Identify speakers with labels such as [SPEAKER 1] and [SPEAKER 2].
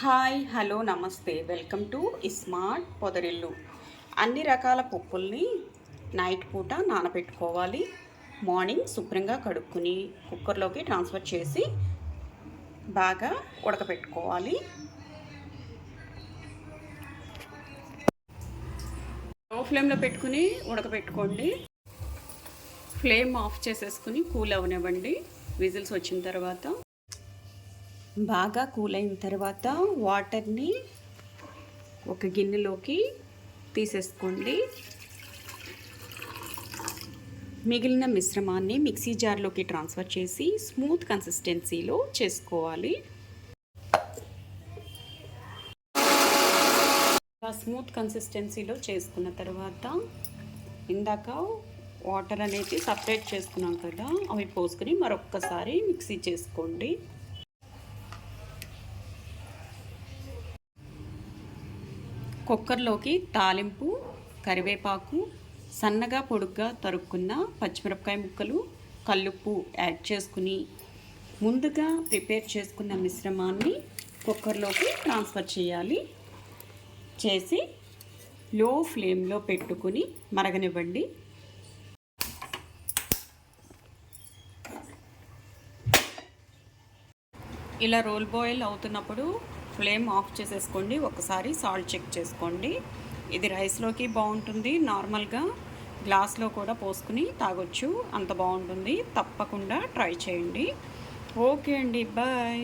[SPEAKER 1] Hi hello నమస్తే. Welcome to smart పొదరిల్లు. అన్ని రకాల పప్పుల్ని నైట్ పూట నానబెట్టుకోవాలి. మార్నింగ్ శుభ్రంగా కడుక్కుని కుక్కర్లోకి ట్రాన్స్ఫర్ చేసి బాగా ఉడకబెట్టుకోవాలి లో ఫ్లేమ్లో పెట్టుకుని ఉడకబెట్టుకోండి ఫ్లేమ్ ఆఫ్ చేసేసుకుని కూల్ అవనివ్వండి విజిల్స్ వచ్చిన తర్వాత బాగా కూల్ అయిన తర్వాత వాటర్ని ఒక గిన్నెలోకి తీసేసుకోండి. మిగిలిన మిశ్రమాన్ని మిక్సీ జార్లోకి ట్రాన్స్ఫర్ చేసి స్మూత్ కన్సిస్టెన్సీలో చేసుకోవాలి. స్మూత్ కన్సిస్టెన్సీలో చేసుకున్న తర్వాత ఇందాక వాటర్ అనేది సపరేట్ చేసుకున్నాం కదా అవి పోసుకొని మరొక్కసారి మిక్సీ చేసుకోండి. కుక్కర్లోకి తాలింపు కరివేపాకు సన్నగా పొడుగ్గా తరుక్కున్న పచ్చిమిరపకాయ ముక్కలు కల్లుప్పు యాడ్ చేసుకుని ముందుగా ప్రిపేర్ చేసుకున్న మిశ్రమాన్ని కుక్కర్లోకి ట్రాన్స్ఫర్ చేయాలి. చేసి లో ఫ్లేమ్లో పెట్టుకుని మరగనివ్వండి. ఇలా రోల్ బాయిల్ అవుతున్నప్పుడు ఫ్లేమ్ ఆఫ్ చేసేసుకోండి. ఒకసారి సాల్ట్ చెక్ చేసుకోండి. ఇది రైస్లోకి బాగుంటుంది. నార్మల్గా గ్లాస్లో కూడా పోసుకుని తాగొచ్చు. అంత బాగుంటుంది. తప్పకుండా ట్రై చేయండి. ఓకే అండి. బాయ్.